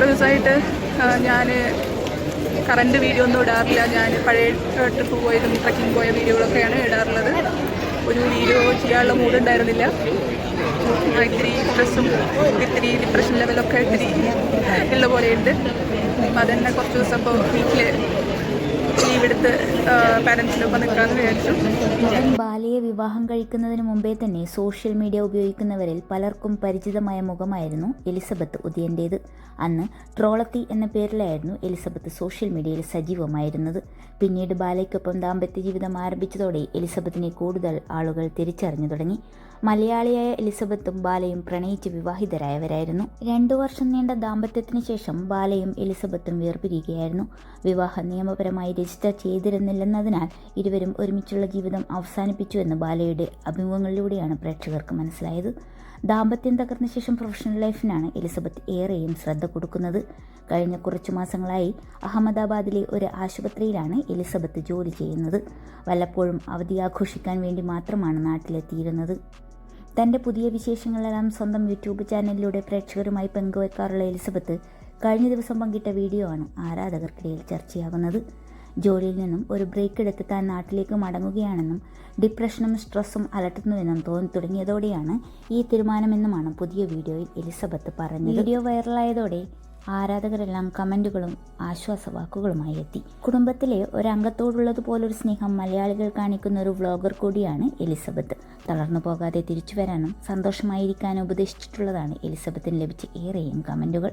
കുറേ ദിവസമായിട്ട് ഞാൻ കറണ്ട് വീഡിയോ ഒന്നും ഇടാറില്ല. ഞാൻ പഴയ ട്രിപ്പ് പോയതും ട്രക്കിംഗ് പോയ വീഡിയോകളൊക്കെയാണ് ഇടാറുള്ളത്. ഒരു വീഡിയോ ചെയ്യാനുള്ള മൂഡ് ഉണ്ടായിരുന്നില്ല. ആ, ഇത്തിരി സ്ട്രെസ്സും ഇത്തിരി ഡിപ്രഷൻ ലെവലൊക്കെ ഇത്തിരി ഉള്ള പോലെയുണ്ട്. അപ്പം അതെന്നെ കുറച്ച് ദിവസം ഇപ്പോൾ വീട്ടിൽ ലീവ് എടുത്ത് പാരൻസിനൊപ്പം നിൽക്കാമെന്ന് വിചാരിച്ചു. മകൻ ബാലയെ വിവാഹം കഴിക്കുന്നതിന് മുമ്പേ തന്നെ സോഷ്യൽ മീഡിയ ഉപയോഗിക്കുന്നവരിൽ പലർക്കും പരിചിതമായ മുഖമായിരുന്നു എലിസബത്ത് ഉദയന്റേത്. അന്ന് ട്രോളത്തി എന്ന പേരിലായിരുന്നു എലിസബത്ത് സോഷ്യൽ മീഡിയയിൽ സജീവമായിരുന്നത്. പിന്നീട് ബാലയ്ക്കൊപ്പം ദാമ്പത്യ ജീവിതം ആരംഭിച്ചതോടെ എലിസബത്തിനെ കൂടുതൽ ആളുകൾ തിരിച്ചറിഞ്ഞു തുടങ്ങി. മലയാളിയായ എലിസബത്തും ബാലയും പ്രണയിച്ച് വിവാഹിതരായവരായിരുന്നു. രണ്ടു വർഷം നീണ്ട ദാമ്പത്യത്തിന് ശേഷം ബാലയും എലിസബത്തും വേർപിരിയുകയായിരുന്നു. വിവാഹം നിയമപരമായി രജിസ്റ്റർ ചെയ്തിരുന്നില്ലെന്നതിനാൽ ഇരുവരും ഒരുമിച്ചുള്ള ജീവിതം അവസാനിപ്പിച്ചു എന്ന് ബാലയുടെ അഭിമുഖങ്ങളിലൂടെയാണ് പ്രേക്ഷകർക്ക് മനസ്സിലായത്. ദാമ്പത്യം തകർന്ന ശേഷം പ്രൊഫഷണൽ ലൈഫിനാണ് എലിസബത്ത് ഏറെയും ശ്രദ്ധ കൊടുക്കുന്നത്. കഴിഞ്ഞ കുറച്ചു മാസങ്ങളായി അഹമ്മദാബാദിലെ ഒരു ആശുപത്രിയിലാണ് എലിസബത്ത് ജോലി ചെയ്യുന്നത്. വല്ലപ്പോഴും അവധി ആഘോഷിക്കാൻ വേണ്ടി മാത്രമാണ് നാട്ടിലെത്തിയിരുന്നത്. തന്റെ പുതിയ വിശേഷങ്ങളെല്ലാം സ്വന്തം യൂട്യൂബ് ചാനലിലൂടെ പ്രേക്ഷകരുമായി പങ്കുവെക്കാറുള്ള എലിസബത്ത് കഴിഞ്ഞ ദിവസം പങ്കിട്ട വീഡിയോ ആണ് ആരാധകർക്കിടയിൽ ചർച്ചയാകുന്നത്. ജോലിയിൽ നിന്നും ഒരു ബ്രേക്ക് എടുത്ത് താൻ നാട്ടിലേക്ക് മടങ്ങുകയാണെന്നും ഡിപ്രഷനും സ്ട്രെസ്സും അലട്ടുന്നുവെന്നും തോന്നി തുടങ്ങിയതോടെയാണ് ഈ തീരുമാനമെന്നുമാണ് പുതിയ വീഡിയോയിൽ എലിസബത്ത് പറഞ്ഞത്. വീഡിയോ വൈറലായതോടെ ആരാധകരെല്ലാം കമന്റുകളും ആശ്വാസവാക്കുകളുമായി എത്തി. കുടുംബത്തിലെ ഒരംഗത്തോടുള്ളതുപോലൊരു സ്നേഹം മലയാളികൾ കാണിക്കുന്ന ഒരു വ്ളോഗർ കൂടിയാണ് എലിസബത്ത്. തളർന്നു പോകാതെ തിരിച്ചു വരാനും സന്തോഷമായിരിക്കാനും ഉപദേശിച്ചിട്ടുള്ളതാണ് എലിസബത്തിന് ലഭിച്ച ഏറെയും കമന്റുകൾ